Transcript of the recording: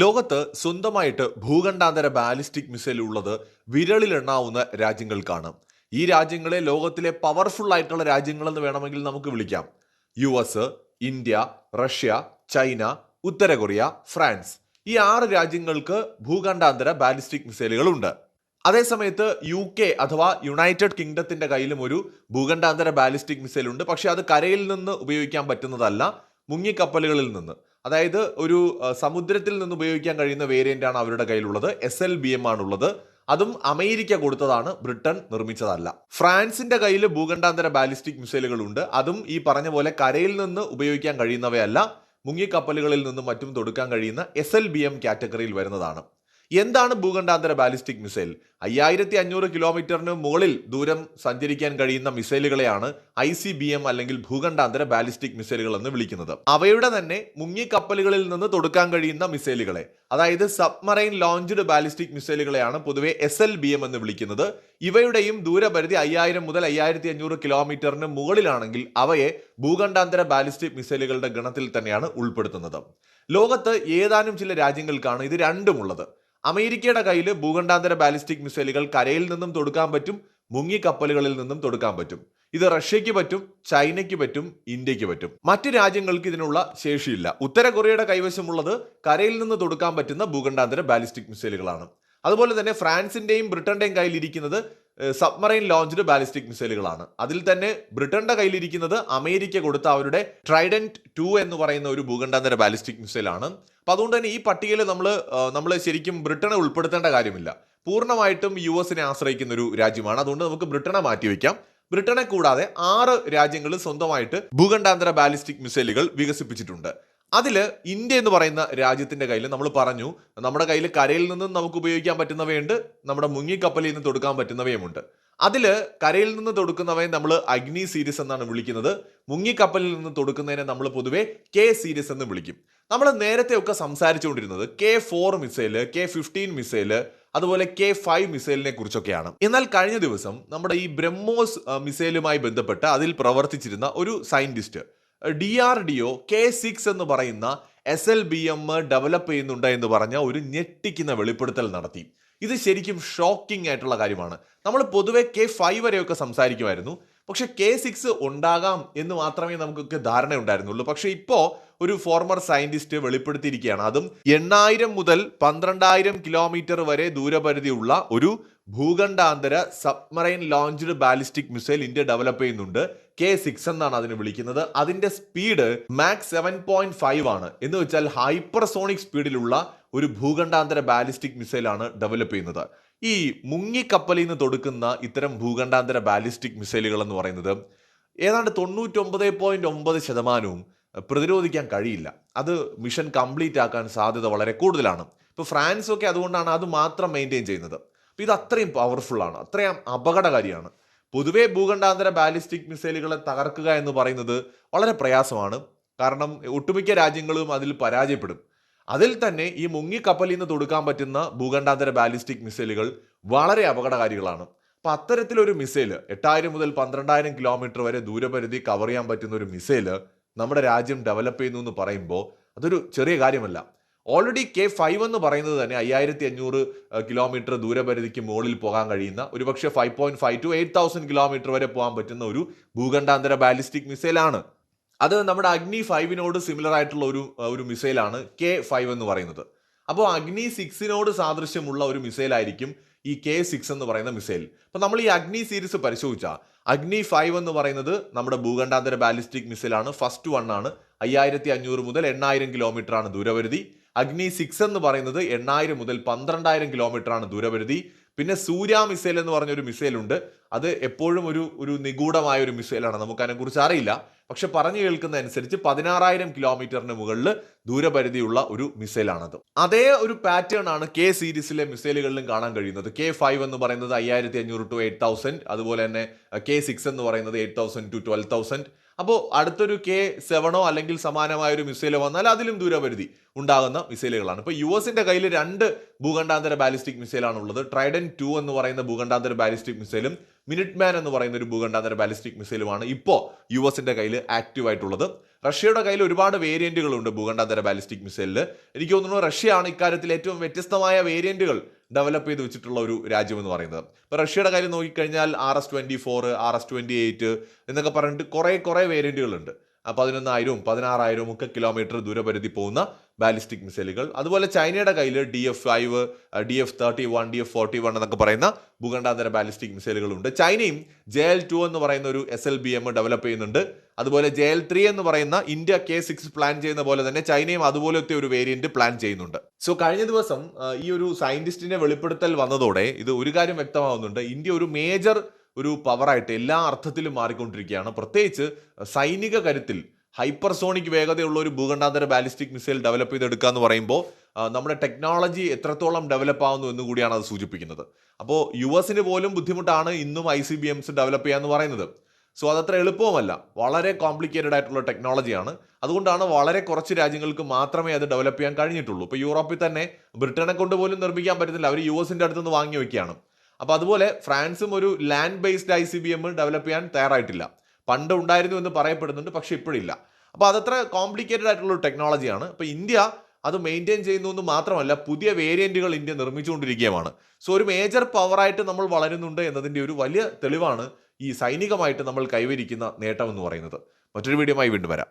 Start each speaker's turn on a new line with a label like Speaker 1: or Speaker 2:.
Speaker 1: ലോകത്ത് സ്വന്തമായിട്ട് ഭൂഖണ്ഡാന്തര ballistic missile ഉള്ളത് വിരളിലെണ്ണാവുന്ന രാജ്യങ്ങൾക്കാണ്. ഈ രാജ്യങ്ങളെ ലോകത്തിലെ പവർഫുൾ ആയിട്ടുള്ള രാജ്യങ്ങളെന്ന് വേണമെങ്കിൽ നമുക്ക് വിളിക്കാം. U S India Russia China ഉത്തര കൊറിയ ഫ്രാൻസ്. ഈ ആറ് രാജ്യങ്ങൾക്ക് ഭൂഖണ്ഡാന്തര ബാലിസ്റ്റിക് മിസൈലുകളുണ്ട്. അതേസമയത്ത് യു കെ അഥവാ യുണൈറ്റഡ് കിങ്ഡത്തിന്റെ കയ്യിലും ഒരു ഭൂഖണ്ഡാന്തര ബാലിസ്റ്റിക് മിസൈൽ ഉണ്ട് പക്ഷെ അത് കരയിൽ നിന്ന് ഉപയോഗിക്കാൻ പറ്റുന്നതല്ല മുങ്ങിക്കപ്പലുകളിൽ നിന്ന്. അതായത് ഒരു സമുദ്രത്തിൽ നിന്ന് ഉപയോഗിക്കാൻ കഴിയുന്ന വേരിയന്റ് ആണ് അവരുടെ കയ്യിലുള്ളത്. എസ് എൽ ബി എം ആണുള്ളത്. അതും അമേരിക്ക കൊടുത്തതാണ്. ബ്രിട്ടൻ നിർമ്മിച്ചതല്ല. ഫ്രാൻസിന്റെ കയ്യിൽ ഭൂഖണ്ഡാന്തര ബാലിസ്റ്റിക് മിസൈലുകളുണ്ട്. അതും ഈ പറഞ്ഞ പോലെ കരയിൽ നിന്ന് ഉപയോഗിക്കാൻ കഴിയുന്നവയല്ല. മുങ്ങിക്കപ്പലുകളിൽ നിന്നും മറ്റും തൊടുക്കാൻ കഴിയുന്ന എസ് എൽ ബി എം കാറ്റഗറിയിൽ വരുന്നതാണ്. എന്താണ് ഭൂഖണ്ഡാന്തര ബാലിസ്റ്റിക് മിസൈൽ? അയ്യായിരത്തി അഞ്ഞൂറ് കിലോമീറ്ററിന് മുകളിൽ ദൂരം സഞ്ചരിക്കാൻ കഴിയുന്ന മിസൈലുകളെയാണ് ഐ സി ബി എം അല്ലെങ്കിൽ ഭൂഖണ്ഡാന്തര ബാലിസ്റ്റിക് മിസൈലുകൾ എന്ന് വിളിക്കുന്നത്. അവയുടെ തന്നെ മുങ്ങിക്കപ്പലുകളിൽ നിന്ന് തൊടുക്കാൻ കഴിയുന്ന മിസൈലുകളെ അതായത് സബ്മറൈൻ ലോഞ്ച്ഡ് ബാലിസ്റ്റിക് മിസൈലുകളെയാണ് പൊതുവെ എസ് എൽ ബി എം എന്ന് വിളിക്കുന്നത്. ഇവയുടെയും ദൂരപരിധി അയ്യായിരം മുതൽ അയ്യായിരത്തി അഞ്ഞൂറ് കിലോമീറ്ററിന് മുകളിലാണെങ്കിൽ അവയെ ഭൂഖണ്ഡാന്തര ബാലിസ്റ്റിക് മിസൈലുകളുടെ ഗണത്തിൽ തന്നെയാണ് ഉൾപ്പെടുത്തുന്നത്. ലോകത്ത് ഏതാനും ചില രാജ്യങ്ങൾക്കാണ് ഇത് രണ്ടുമുള്ളത്. അമേരിക്കയുടെ കയ്യിൽ ഭൂഖണ്ഡാന്തര ബാലിസ്റ്റിക് മിസൈലുകൾ കരയിൽ നിന്നും തൊടുക്കാൻ പറ്റും മുങ്ങിക്കപ്പലുകളിൽ നിന്നും തൊടുക്കാൻ പറ്റും. ഇത് റഷ്യയ്ക്ക് പറ്റും ചൈനയ്ക്ക് പറ്റും ഇന്ത്യയ്ക്ക് പറ്റും. മറ്റ് രാജ്യങ്ങൾക്ക് ഇതിനുള്ള ശേഷിയില്ല. ഉത്തര കൊറിയയുടെ കൈവശമുള്ളത് കരയിൽ നിന്ന് തൊടുക്കാൻ പറ്റുന്ന ഭൂഖണ്ഡാന്തര ബാലിസ്റ്റിക് മിസൈലുകളാണ്. അതുപോലെ തന്നെ ഫ്രാൻസിന്റെയും ബ്രിട്ടന്റെയും കയ്യിലിരിക്കുന്നത് സബ്മറൈൻ ലോഞ്ച്ഡ് ബാലിസ്റ്റിക് മിസൈലുകളാണ്. അതിൽ തന്നെ ബ്രിട്ടന്റെ കയ്യിലിരിക്കുന്നത് അമേരിക്ക കൊടുത്ത അവരുടെ ട്രൈഡന്റ് ടു എന്ന് പറയുന്ന ഒരു ഭൂഖണ്ഡാന്തര ബാലിസ്റ്റിക് മിസൈലാണ്. അപ്പൊ അതുകൊണ്ട് തന്നെ ഈ പട്ടികയിൽ നമ്മൾ നമ്മൾ ശരിക്കും ബ്രിട്ടനെ ഉൾപ്പെടുത്തേണ്ട കാര്യമില്ല. പൂർണമായിട്ടും യു എസിനെ ആശ്രയിക്കുന്ന ഒരു രാജ്യമാണ്. അതുകൊണ്ട് നമുക്ക് ബ്രിട്ടനെ മാറ്റിവെക്കാം ബ്രിട്ടനെ കൂടാതെ ആറ് രാജ്യങ്ങൾ സ്വന്തമായിട്ട് ഭൂഖണ്ഡാന്തര ബാലിസ്റ്റിക് മിസൈലുകൾ വികസിപ്പിച്ചിട്ടുണ്ട്. അതിൽ ഇന്ത്യ എന്ന് പറയുന്ന രാജ്യത്തിന്റെ കയ്യിൽ നമ്മൾ പറഞ്ഞു നമ്മുടെ കയ്യിൽ കരയിൽ നിന്നും നമുക്ക് ഉപയോഗിക്കാൻ പറ്റുന്നവയുണ്ട് നമ്മുടെ മുങ്ങിക്കപ്പലിൽ നിന്ന് തൊടുക്കാൻ പറ്റുന്നവയുമുണ്ട്. അതിൽ കരയിൽ നിന്ന് തൊടുക്കുന്നവയെ നമ്മൾ അഗ്നി സീരീസ് എന്നാണ് വിളിക്കുന്നത്. മുങ്ങിക്കപ്പലിൽ നിന്ന് തൊടുക്കുന്നതിനെ നമ്മൾ പൊതുവെ കെ സീരീസ് എന്ന് വിളിക്കും. നമ്മൾ നേരത്തെ ഒക്കെ സംസാരിച്ചുകൊണ്ടിരുന്നത് K four missile K fifteen missile അതുപോലെ കെ ഫൈവ് മിസൈലിനെ കുറിച്ചൊക്കെയാണ്. എന്നാൽ കഴിഞ്ഞ ദിവസം നമ്മുടെ ഈ ബ്രഹ്മോസ് മിസൈലുമായി ബന്ധപ്പെട്ട് അതിൽ പ്രവർത്തിച്ചിരുന്ന ഒരു scientist D R D O K six എന്ന് പറയുന്ന S L B M develop ചെയ്യുന്നുണ്ട് എന്ന് പറഞ്ഞ ഒരു ഞെട്ടിക്കുന്ന വെളിപ്പെടുത്തൽ നടത്തി. ഇത് ശരിക്കും ഷോക്കിംഗ് ആയിട്ടുള്ള കാര്യമാണ്. നമ്മൾ പൊതുവെ കെ ഫൈവ് വരെയൊക്കെ സംസാരിക്കുമായിരുന്നു. പക്ഷെ കെ സിക്സ് ഉണ്ടാകാം എന്ന് മാത്രമേ നമുക്കൊക്കെ ധാരണ ഉണ്ടായിരുന്നുള്ളൂ. പക്ഷെ ഇപ്പോൾ ഒരു ഫോർമർ സയന്റിസ്റ്റ് വെളിപ്പെടുത്തിയിരിക്കുകയാണ്. അതും എണ്ണായിരം മുതൽ പന്ത്രണ്ടായിരം കിലോമീറ്റർ വരെ ദൂരപരിധിയുള്ള ഒരു ഭൂഖണ്ഡാന്തര submarine launched ballistic missile India develop ചെയ്യുന്നുണ്ട്. കെ സിക്സ് എന്നാണ് അതിന് വിളിക്കുന്നത്. അതിന്റെ speed Mach seven point five ആണ്. എന്ന് വെച്ചാൽ ഹൈപ്പർസോണിക് സ്പീഡിലുള്ള ഒരു ഭൂഖണ്ഡാന്തര ബാലിസ്റ്റിക് മിസൈലാണ് ഡെവലപ്പ് ചെയ്യുന്നത്. ഈ മുങ്ങിക്കപ്പലിൽ നിന്ന് തൊടുക്കുന്ന ഇത്തരം ഭൂഖണ്ഡാന്തര ബാലിസ്റ്റിക് മിസൈലുകൾ എന്ന് പറയുന്നത് ഏതാണ്ട് തൊണ്ണൂറ്റൊമ്പത് പോയിന്റ് ഒമ്പത് ശതമാനവും പ്രതിരോധിക്കാൻ കഴിയില്ല. അത് മിഷൻ കംപ്ലീറ്റ് ആക്കാൻ സാധ്യത വളരെ കൂടുതലാണ്. ഇപ്പോൾ ഫ്രാൻസ് ഒക്കെ അതുകൊണ്ടാണ് അത് മാത്രം മെയിന്റെയിൻ ചെയ്യുന്നത്. അപ്പോൾ ഇത് അത്രയും പവർഫുൾ ആണ്. അത്രയും അപകടകാരിയാണ്. പൊതുവെ ഭൂഖണ്ഡാന്തര ബാലിസ്റ്റിക് മിസൈലുകളെ തകർക്കുക എന്ന് പറയുന്നത് വളരെ പ്രയാസമാണ്. കാരണം ഒട്ടുമിക്ക രാജ്യങ്ങളും അതിൽ പരാജയപ്പെടും. അതിൽ തന്നെ ഈ മുങ്ങിക്കപ്പലിൽ നിന്ന് തൊടുക്കാൻ പറ്റുന്ന ഭൂഖണ്ഡാന്തര ബാലിസ്റ്റിക് മിസൈലുകൾ വളരെ അപകടകാരികളാണ്. അപ്പം അത്തരത്തിലൊരു മിസൈൽ എട്ടായിരം മുതൽ പന്ത്രണ്ടായിരം കിലോമീറ്റർ വരെ ദൂരപരിധി കവർ ചെയ്യാൻ പറ്റുന്ന ഒരു മിസൈൽ നമ്മുടെ രാജ്യം ഡെവലപ്പ് ചെയ്യുന്നു എന്ന് പറയുമ്പോൾ അതൊരു ചെറിയ കാര്യമല്ല. ഓൾറെഡി കെ ഫൈവ് എന്ന് പറയുന്നത് തന്നെ അയ്യായിരത്തി അഞ്ഞൂറ് കിലോമീറ്റർ ദൂരപരിധിക്ക് മുകളിൽ പോകാൻ കഴിയുന്ന ഒരുപക്ഷെ five point five two eight thousand kilometer വരെ പോകാൻ പറ്റുന്ന ഒരു ഭൂഖണ്ഡാന്തര ബാലിസ്റ്റിക് മിസൈലാണ് അത് നമ്മുടെ അഗ്നി ഫൈവിനോട് സിമിലർ ആയിട്ടുള്ള ഒരു ഒരു മിസൈലാണ് കെ ഫൈവ് എന്ന് പറയുന്നത്. അപ്പോൾ അഗ്നി സിക്സിനോട് സാദൃശ്യമുള്ള ഒരു മിസൈലായിരിക്കും ഈ കെ സിക്സ് എന്ന് പറയുന്ന മിസൈൽ അപ്പോൾ നമ്മൾ ഈ അഗ്നി സീരീസ് പരിശോധിച്ചാൽ അഗ്നി ഫൈവ് എന്ന് പറയുന്നത് നമ്മുടെ ഭൂഖണ്ഡാന്തര ബാലിസ്റ്റിക് മിസൈലാണ് ഫസ്റ്റ് വൺ ആണ്. അയ്യായിരത്തി അഞ്ഞൂറ് മുതൽ എണ്ണായിരം കിലോമീറ്റർ ആണ് ദൂരപരിധി. അഗ്നി സിക്സ് എന്ന് പറയുന്നത് എണ്ണായിരം മുതൽ പന്ത്രണ്ടായിരം കിലോമീറ്റർ ആണ് ദൂരപരിധി. പിന്നെ സൂര്യ മിസൈൽ എന്ന് പറഞ്ഞൊരു മിസൈൽ ഉണ്ട്. അത് എപ്പോഴും ഒരു ഒരു നിഗൂഢമായ ഒരു മിസൈലാണ്. നമുക്ക് അതിനെക്കുറിച്ച് അറിയില്ല. പക്ഷെ പറഞ്ഞു കേൾക്കുന്ന അനുസരിച്ച് പതിനാറായിരം കിലോമീറ്ററിന് മുകളിൽ ദൂരപരിധിയുള്ള ഒരു മിസൈലാണത്. അതേ ഒരു പാറ്റേൺ ആണ് കെ സീരീസിലെ മിസൈലുകളിലും കാണാൻ കഴിയുന്നത്. കെ ഫൈവ് എന്ന് പറയുന്നത് അയ്യായിരത്തി അഞ്ഞൂറ് ടു എയ്റ്റ് തൗസൻഡ് അതുപോലെ തന്നെ കെ സിക്സ് എന്ന് പറയുന്നത് eight thousand two twelve thousand അപ്പോൾ അടുത്തൊരു കെ സെവനോ അല്ലെങ്കിൽ സമാനമായ ഒരു മിസൈൽ വന്നാൽ അതിലും ദൂരപരിധി ഉണ്ടാകുന്ന മിസൈലുകളാണ്. ഇപ്പോൾ യു എസിന്റെ കയ്യിൽ രണ്ട് ഭൂഖണ്ഡാന്തര ബാലിസ്റ്റിക് മിസൈലാണ് ഉള്ളത് ട്രൈഡൻ ടു എന്ന് പറയുന്ന ഭൂഖണ്ഡാന്തര ബാലിസ്റ്റിക് മിസൈലും മിനിറ്റ് മാൻ എന്ന് പറയുന്ന ഒരു ഭൂഖണ്ഡാന്തര ബാലിസ്റ്റിക് മിസൈലുമാണ് ഇപ്പോൾ യു എസിന്റെ കയ്യിൽ ആക്റ്റീവ് ആയിട്ടുള്ളത്. റഷ്യയുടെ കയ്യിൽ ഒരുപാട് വേരിയന്റുകളുണ്ട് ഭൂഖണ്ഡാന്തര ബാലിസ്റ്റിക് മിസൈലിൽ എനിക്ക് തോന്നുന്നു റഷ്യയാണ് ഇക്കാര്യത്തിൽ ഏറ്റവും വ്യത്യസ്തമായ വേരിയന്റുകൾ ഡെവലപ്പ് ചെയ്ത് വെച്ചിട്ടുള്ള ഒരു രാജ്യം എന്ന് പറയുന്നത്. ഇപ്പോൾ റഷ്യയുടെ കാര്യം നോക്കിക്കഴിഞ്ഞാൽ R S twenty four R S twenty eight എന്നൊക്കെ പറഞ്ഞിട്ട് കുറേ കുറേ വേരിയന്റുകളുണ്ട് പതിനൊന്നായിരവും പതിനാറായിരവും ഒക്കെ കിലോമീറ്റർ ദൂരപരിധി പോകുന്ന ബാലിസ്റ്റിക് മിസൈലുകൾ അതുപോലെ ചൈനയുടെ കയ്യിൽ D F five D F thirty one D F forty one എന്നൊക്കെ പറയുന്ന ഭൂഖണ്ഡാന്തര ബാലിസ്റ്റിക് മിസൈലുകളുണ്ട് ചൈനയും ജെ എൽ ടു എന്ന് പറയുന്ന ഒരു S L B M develop ചെയ്യുന്നുണ്ട്. അതുപോലെ ജെ എൽ ത്രീ എന്ന് പറയുന്ന ഇന്ത്യ കെ സിക്സ് പ്ലാൻ ചെയ്യുന്ന പോലെ തന്നെ ചൈനയും അതുപോലത്തെ ഒരു വേരിയന്റ് പ്ലാൻ ചെയ്യുന്നുണ്ട്. സോ കഴിഞ്ഞ ദിവസം ഈ ഒരു സയന്റിസ്റ്റിന്റെ വെളിപ്പെടുത്തൽ വന്നതോടെ ഇത് ഒരു കാര്യം വ്യക്തമാവുന്നുണ്ട്. ഇന്ത്യ ഒരു മേജർ ഒരു പവറായിട്ട് എല്ലാ അർത്ഥത്തിലും മാറിക്കൊണ്ടിരിക്കുകയാണ്. പ്രത്യേകിച്ച് സൈനിക കരുത്തിൽ ഹൈപ്പർസോണിക് വേഗതയുള്ള ഒരു ഭൂഖണ്ഡാന്തര ബാലിസ്റ്റിക് മിസൈൽ ഡെവലപ്പ് ചെയ്തെടുക്കുക എന്ന് പറയുമ്പോൾ നമ്മുടെ ടെക്നോളജി എത്രത്തോളം ഡെവലപ്പ് ആവുന്നു എന്ന് കൂടിയാണ് അത് സൂചിപ്പിക്കുന്നത്. അപ്പോൾ യു എസിന് പോലും ബുദ്ധിമുട്ടാണ് ഇന്നും I C B Ms develop ചെയ്യാന്ന് പറയുന്നത്. സോ അതത്ര എളുപ്പവുമല്ല. വളരെ കോംപ്ലിക്കേറ്റഡ് ആയിട്ടുള്ള ടെക്നോളജിയാണ് അതുകൊണ്ടാണ് വളരെ കുറച്ച് രാജ്യങ്ങൾക്ക് മാത്രമേ അത് ഡെവലപ്പ് ചെയ്യാൻ കഴിഞ്ഞിട്ടുള്ളൂ. ഇപ്പോൾ യൂറോപ്പിൽ തന്നെ ബ്രിട്ടനെ കൊണ്ട് പോലും നിർമ്മിക്കാൻ പറ്റുന്നില്ല അവർ യു എസിന്റെ അടുത്തുനിന്ന് വാങ്ങി വയ്ക്കുകയാണ് അപ്പോൾ അതുപോലെ ഫ്രാൻസും ഒരു land based I C B M develop ചെയ്യാൻ തയ്യാറായിട്ടില്ല. പണ്ട് ഉണ്ടായിരുന്നു എന്ന് പറയപ്പെടുന്നുണ്ട് പക്ഷേ ഇപ്പോഴില്ല. അപ്പോൾ അതത്ര കോംപ്ലിക്കേറ്റഡ് ആയിട്ടുള്ള ടെക്നോളജിയാണ് അപ്പോൾ ഇന്ത്യ അത് മെയിന്റെയിൻ ചെയ്യുന്നു എന്ന് മാത്രമല്ല പുതിയ വേരിയന്റുകൾ ഇന്ത്യ നിർമ്മിച്ചുകൊണ്ടിരിക്കുകയുമാണ്. സോ ഒരു മേജർ പവറായിട്ട് നമ്മൾ വളരുന്നുണ്ട് എന്നതിന്റെ ഒരു വലിയ തെളിവാണ് ഈ സൈനികമായിട്ട് നമ്മൾ കൈവരിക്കുന്ന നേട്ടം എന്ന് പറയുന്നത്. മറ്റൊരു വീഡിയോമായി വീണ്ടും വരാം.